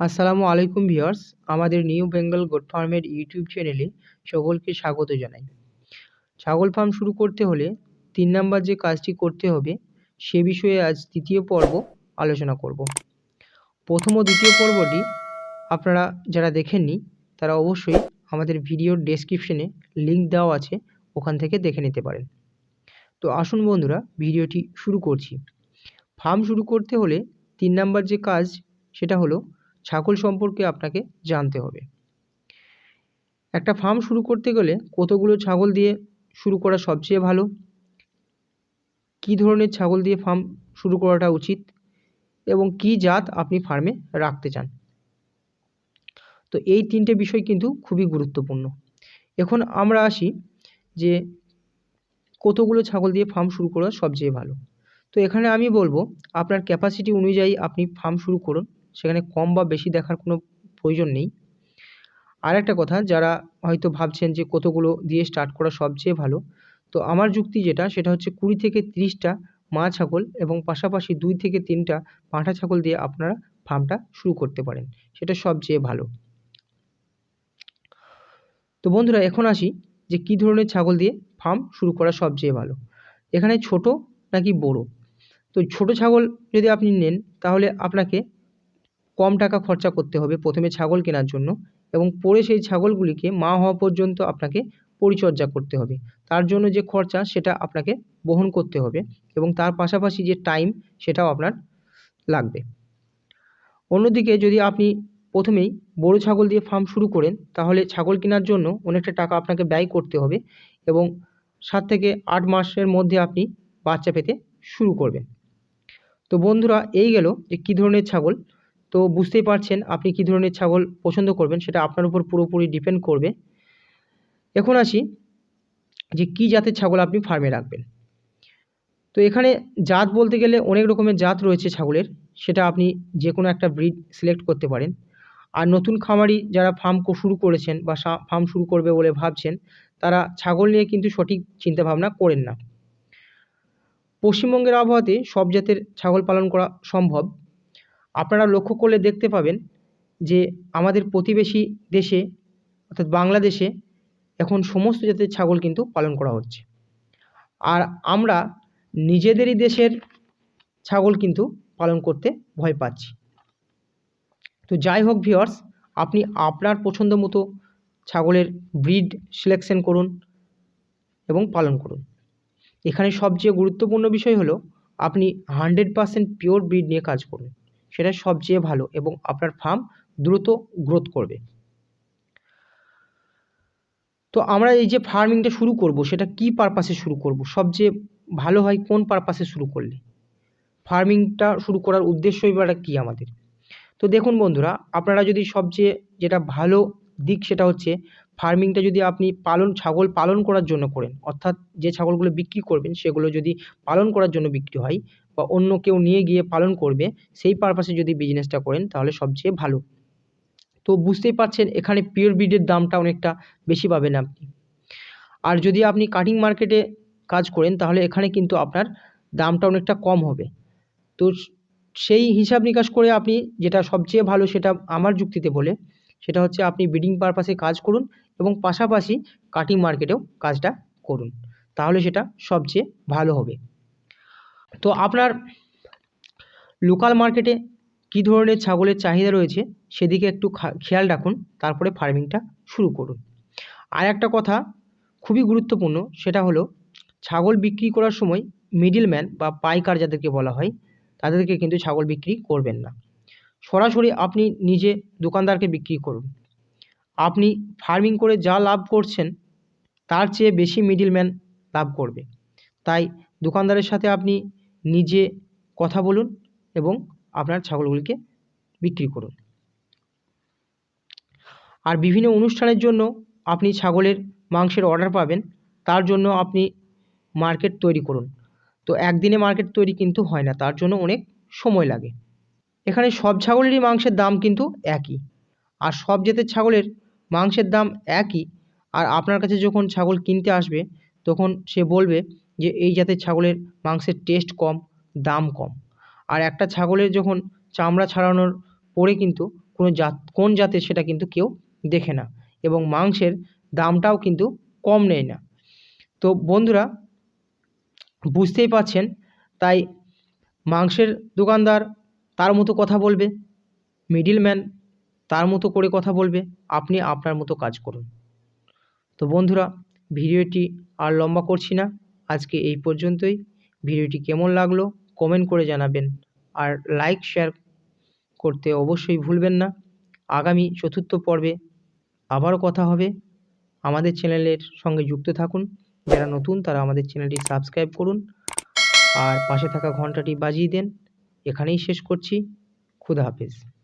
আসসালামু আলাইকুম ভিউয়ার্স, আমাদের নিউ বেঙ্গল গোট ফার্মের ইউটিউব চ্যানেলে সকলকে স্বাগত জানাই। ছাগল ফার্ম শুরু করতে হলে তিন নাম্বার যে কাজটি করতে হবে, সে বিষয়ে আজ তৃতীয় পর্ব আলোচনা করব। প্রথম ও দ্বিতীয় পর্বটি আপনারা যারা দেখেননি, তারা অবশ্যই আমাদের ভিডিওর ডেসক্রিপশনে লিংক দেওয়া আছে, ওখান থেকে দেখে নিতে পারেন। তো আসুন বন্ধুরা, ভিডিওটি শুরু করছি। ফার্ম শুরু করতে হলে তিন নাম্বার যে কাজ, সেটা হলো ছাগল সম্পর্কে আপনাকে জানতে হবে। একটা ফার্ম শুরু করতে গেলে কতগুলো ছাগল দিয়ে শুরু করা সবচেয়ে ভালো? কি ধরনের ছাগল দিয়ে ফার্ম শুরু করাটা উচিত? এবং কি জাত আপনি ফার্মে রাখতে চান? তো এই তিনটে বিষয় কিন্তু খুবই গুরুত্বপূর্ণ। এখন আমরা আসি যে কতগুলো ছাগল দিয়ে ফার্ম শুরু করা সবচেয়ে ভালো? তো এখানে আমি বলব, আপনার ক্যাপাসিটি অনুযায়ী আপনি ফার্ম শুরু করুন। সেখানে কম বা বেশি দেখার কোনো প্রয়োজন নেই। আর একটা কথা, যারা হয়তো ভাবছেন যে কতগুলো দিয়ে স্টার্ট করা সবচেয়ে ভালো, তো আমার যুক্তি যেটা, সেটা হচ্ছে কুড়ি থেকে তিরিশটা মা ছাগল এবং পাশাপাশি দুই থেকে তিনটা পাঁঠা ছাগল দিয়ে আপনারা ফার্মটা শুরু করতে পারেন, সেটা সবচেয়ে ভালো। তো বন্ধুরা, এখন আসি যে কী ধরনের ছাগল দিয়ে ফার্ম শুরু করা সবচেয়ে ভালো। এখানে ছোট নাকি বড়? তো ছোট ছাগল যদি আপনি নেন, তাহলে আপনাকে কম টাকা খরচা করতে হবে প্রথমে ছাগল কেনার জন্য এবং পরে সেই ছাগলগুলিকে মা হওয়া পর্যন্ত আপনাকে পরিচর্যা করতে হবে। তার জন্য যে খরচা সেটা আপনাকে বহন করতে হবে এবং তার পাশাপাশি যে টাইম সেটাও আপনার লাগবে। অন্যদিকে যদি আপনি প্রথমেই বড় ছাগল দিয়ে ফার্ম শুরু করেন, তাহলে ছাগল কেনার জন্য অনেকটা টাকা আপনাকে ব্যয় করতে হবে এবং সাত থেকে আট মাসের মধ্যে আপনি বাচ্চা পেতে শুরু করবেন। তো বন্ধুরা, এই গেল যে কী ধরনের ছাগল তো বুঝতেই পারছেন আপনি কী ধরনের ছাগল পছন্দ করবেন, সেটা আপনার উপর পুরোপুরি ডিপেন্ড করবে। এখন আসি যে কী জাতের ছাগল আপনি ফার্মে রাখবেন। তো এখানে জাত বলতে গেলে অনেক রকমের জাত রয়েছে ছাগলের, সেটা আপনি যে কোনো একটা ব্রিড সিলেক্ট করতে পারেন। আর নতুন খামারি যারা ফার্ম শুরু করেছেন বা ফার্ম শুরু করবে বলে ভাবছেন, তারা ছাগল নিয়ে কিন্তু সঠিক চিন্তাভাবনা করেন না। পশ্চিমবঙ্গের আবহাওয়াতে সব জাতের ছাগল পালন করা সম্ভব। আপনারা লক্ষ্য করলে দেখতে পাবেন যে আমাদের প্রতিবেশী দেশে অর্থাৎ বাংলাদেশে এখন সমস্ত জাতের ছাগল কিন্তু পালন করা হচ্ছে। আর আমরা নিজেদেরই দেশের ছাগল কিন্তু পালন করতে ভয় পাচ্ছি। তো যাই হোক ভিওর্স আপনি আপনার পছন্দ মতো ছাগলের ব্রিড সিলেকশন করুন এবং পালন করুন। এখানে সবচেয়ে গুরুত্বপূর্ণ বিষয় হলো, আপনি হান্ড্রেড পারসেন্ট পিওর ব্রিড নিয়ে কাজ করুন। সেটা সবচেয়ে ভালো এবং আপনার ফার্ম দ্রুত গ্রোথ করবে। তো আমরা এই যে ফার্মিংটা শুরু করব, সেটা কি পারপাসে শুরু করব? সবচেয়ে ভালো হয় কোন পারপাসে শুরু করলে? ফার্মিংটা শুরু করার উদ্দেশ্যই বা কী আমাদের? তো দেখুন বন্ধুরা, আপনারা যদি সবচেয়ে যেটা ভালো দিক সেটা হচ্ছে ফার্মিংটা যদি আপনি পালন, ছাগল পালন করার জন্য করেন, অর্থাৎ যে ছাগলগুলো বিক্রি করবেন সেগুলো যদি পালন করার জন্য বিক্রি হয় বা অন্য কেউ নিয়ে গিয়ে পালন করবে, সেই পারপাসে যদি বিজনেসটা করেন, তাহলে সবচেয়ে ভালো। তো বুঝতেই পারছেন, এখানে পিওর ব্রিডের দামটা অনেকটা বেশি পাবেন আপনি। আর যদি আপনি কাটিং মার্কেটে কাজ করেন, তাহলে এখানে কিন্তু আপনার দামটা অনেকটা কম হবে। তো সেই হিসাব নিকাশ করে আপনি যেটা সবচেয়ে ভালো সেটা আমার যুক্তিতে বলে, সেটা হচ্ছে আপনি ব্রিডিং পারপাসে কাজ করুন এবং পাশাপাশি কাটিং মার্কেটেও কাজটা করুন। তাহলে সেটা সবচেয়ে ভালো হবে। তো আপনার লোকাল মার্কেটে কী ধরনের ছাগলের চাহিদা রয়েছে সেদিকে একটু খেয়াল রাখুন, তারপরে ফার্মিংটা শুরু করুন। আর একটা কথা খুবই গুরুত্বপূর্ণ, সেটা হলো ছাগল বিক্রি করার সময় মিডিলম্যান বা পাইকার যাদেরকে বলা হয়, তাদেরকে কিন্তু ছাগল বিক্রি করবেন না। সরাসরি আপনি নিজে দোকানদারকে বিক্রি করুন। আপনি ফার্মিং করে যা লাভ করছেন, তার চেয়ে বেশি মিডিলম্যান লাভ করবে। তাই দোকানদারের সাথে আপনি নিজে কথা বলুন এবং আপনার ছাগলগুলিকে বিক্রি করুন। আর বিভিন্ন অনুষ্ঠানের জন্য আপনি ছাগলের মাংসের অর্ডার পাবেন, তার জন্য আপনি মার্কেট তৈরি করুন। তো একদিনে মার্কেট তৈরি কিন্তু হয় না, তার জন্য অনেক সময় লাগে। এখানে সব ছাগলেরই মাংসের দাম কিন্তু একই। আর সব জাতের ছাগলের মাংসের দাম একই। আর আপনার কাছে যখন ছাগল কিনতে আসবে, তখন সে বলবে যে এই জাতের ছাগলের মাংসের টেস্ট কম, দাম কম। আর একটা ছাগলের যখন চামড়া ছাড়ানোর পরে কিন্তু কোনো জাত, কোন জাতের সেটা কিন্তু কেউ দেখে না এবং মাংসের দামটাও কিন্তু কম নেয় না। তো বন্ধুরা, বুঝতেই পারছেন, তাই মাংসের দোকানদার তার মতো কথা বলবে মিডিলম্যান তার মতো করে কথা বলবে, আপনি আপনার মতো কাজ করুন। তো বন্ধুরা, ভিডিওটি আর লম্বা করছি না। আজকে এই পর্যন্তই। ভিডিওটি কেমন লাগল কমেন্ট করে জানাবেন। আর লাইক শেয়ার করতে অবশ্যই ভুলবেন না। আগামী চতুর্থ পর্বে আবারও কথা হবে। আমাদের চ্যানেলের সঙ্গে যুক্ত থাকুন। যারা নতুন, তারা আমাদের চ্যানেলটি সাবস্ক্রাইব করুন। আর পাশে থাকা ঘন্টাটি বাজিয়ে দেন। এখানেই শেষ করছি। খুদা হাফেজ।